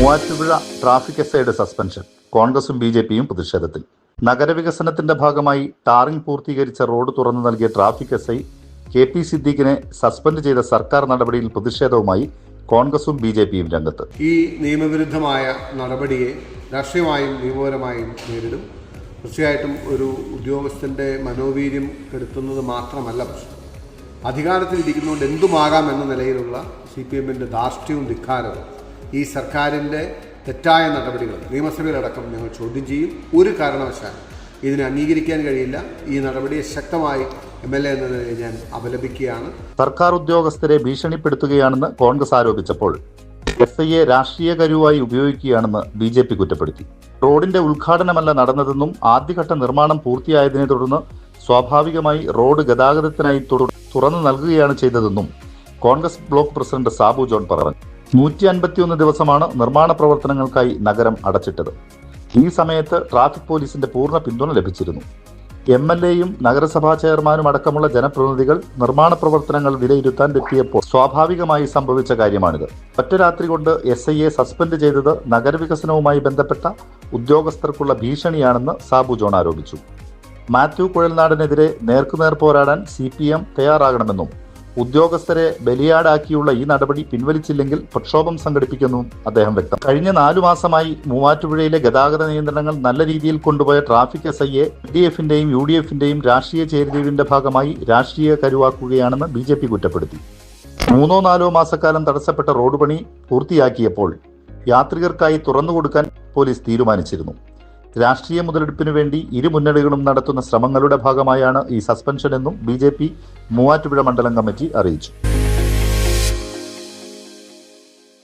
Muvattupuzha traffic എസ്ഐയുടെ suspension കോൺഗ്രസും B J പിയും പ്രതിഷേധത്തിൽ. നഗരവികസനത്തിന്റെ ഭാഗമായി ടാറിംഗ് പൂർത്തീകരിച്ച റോഡ് തുറന്നു നൽകിയ ട്രാഫിക് എസ്ഐ കെ പി സിദ്ദീഖിനെ സസ്പെൻഡ് ചെയ്ത സർക്കാർ നടപടിയിൽ പ്രതിഷേധവുമായി കോൺഗ്രസും ബി ജെ പിയും രംഗത്ത്. ഈ നിയമവിരുദ്ധമായ നടപടിയെ രാഷ്ട്രീയമായും നിയമപരമായും നേരിടും. തീർച്ചയായിട്ടും ഒരു ഉദ്യോഗസ്ഥന്റെ മനോവീര്യം കെടുത്തുന്നത് മാത്രമല്ല പ്രശ്നം. അധികാരത്തിൽ ഇരിക്കുന്നതുകൊണ്ട് എന്തുമാകാം എന്ന നിലയിലുള്ള സി പി എമ്മിന്റെ ധാർഷ്ട്യവും ധിക്കാരവും ഈ സർക്കാരിന്റെ തെറ്റായ നടപടികൾ നിയമസഭയിലടക്കം ഞങ്ങൾ ചോദ്യം ചെയ്യും. ഒരു കാരണവശാലും ഇതിനെ അംഗീകരിക്കാൻ കഴിയില്ല. ഈ നടപടിയെ ശക്തമായി എം എൽ എ എന്ന നിലയിൽ ഞാൻ അപലപിക്കുകയാണ്. സർക്കാർ ഉദ്യോഗസ്ഥരെ ഭീഷണിപ്പെടുത്തുകയാണെന്ന് കോൺഗ്രസ് ആരോപിച്ചപ്പോൾ എസ് ഐയെ രാഷ്ട്രീയ കരുവായി ഉപയോഗിക്കുകയാണെന്ന് ബി ജെ പി കുറ്റപ്പെടുത്തി. റോഡിന്റെ ഉദ്ഘാടനമല്ല നടന്നതെന്നും ആദ്യഘട്ട നിർമ്മാണം പൂർത്തിയായതിനെ തുടർന്ന് സ്വാഭാവികമായി റോഡ് ഗതാഗതത്തിനായി തുറന്നു നൽകുകയാണ് ചെയ്തതെന്നും Congress block president Sabu John പറഞ്ഞു. നൂറ്റി അൻപത്തിയൊന്ന് ദിവസമാണ് നിർമ്മാണ പ്രവർത്തനങ്ങൾക്കായി നഗരം അടച്ചിട്ടത്. ഈ സമയത്ത് ട്രാഫിക് പോലീസിന്റെ പൂർണ പിന്തുണ ലഭിച്ചിരുന്നു. എം എൽ എയും നഗരസഭാ ചെയർമാനും അടക്കമുള്ള ജനപ്രതിനിധികൾ നിർമ്മാണ പ്രവർത്തനങ്ങൾ വിലയിരുത്താൻ എത്തിയപ്പോൾ സ്വാഭാവികമായി സംഭവിച്ച കാര്യമാണിത്. ഒറ്റ രാത്രി കൊണ്ട് എസ് ഐയെ സസ്പെൻഡ് ചെയ്തത് നഗരവികസനവുമായി ബന്ധപ്പെട്ട ഉദ്യോഗസ്ഥർക്കുള്ള ഭീഷണിയാണെന്ന് സാബു ജോൺ ആരോപിച്ചു. മാത്യു കുഴൽനാടിനെതിരെ നേർക്കുനേർ പോരാടാൻ സി പി എം തയ്യാറാകണമെന്നും ഉദ്യോഗസ്ഥരെ ബലിയാടാക്കിയുള്ള ഈ നടപടി പിൻവലിച്ചില്ലെങ്കിൽ പ്രക്ഷോഭം സംഘടിപ്പിക്കുന്നു അദ്ദേഹം വ്യക്തം. കഴിഞ്ഞ നാലു മാസമായി മൂവാറ്റുപുഴയിലെ ഗതാഗത നിയന്ത്രണങ്ങൾ നല്ല രീതിയിൽ കൊണ്ടുപോയ ട്രാഫിക് എസ് ഐയെ എൽ ഡി എഫിന്റെയും യു ഡി എഫിന്റെയും രാഷ്ട്രീയ ചേരിതിരിവിന്റെ ഭാഗമായി രാഷ്ട്രീയ കരുവാക്കുകയാണെന്ന് ബി ജെ പി കുറ്റപ്പെടുത്തി. മൂന്നോ നാലോ മാസക്കാലം തടസ്സപ്പെട്ട റോഡ് പണി പൂർത്തിയാക്കിയപ്പോൾ യാത്രികർക്കായി തുറന്നുകൊടുക്കാൻ പോലീസ് തീരുമാനിച്ചിരുന്നു. രാഷ്ട്രീയ മുതലെടുപ്പിനു വേണ്ടി ഇരു മുന്നണികളും നടത്തുന്ന ശ്രമങ്ങളുടെ ഭാഗമായാണ് ഈ സസ്പെൻഷൻ എന്നും ബി മൂവാറ്റുപുഴ മണ്ഡലം കമ്മിറ്റി അറിയിച്ചു.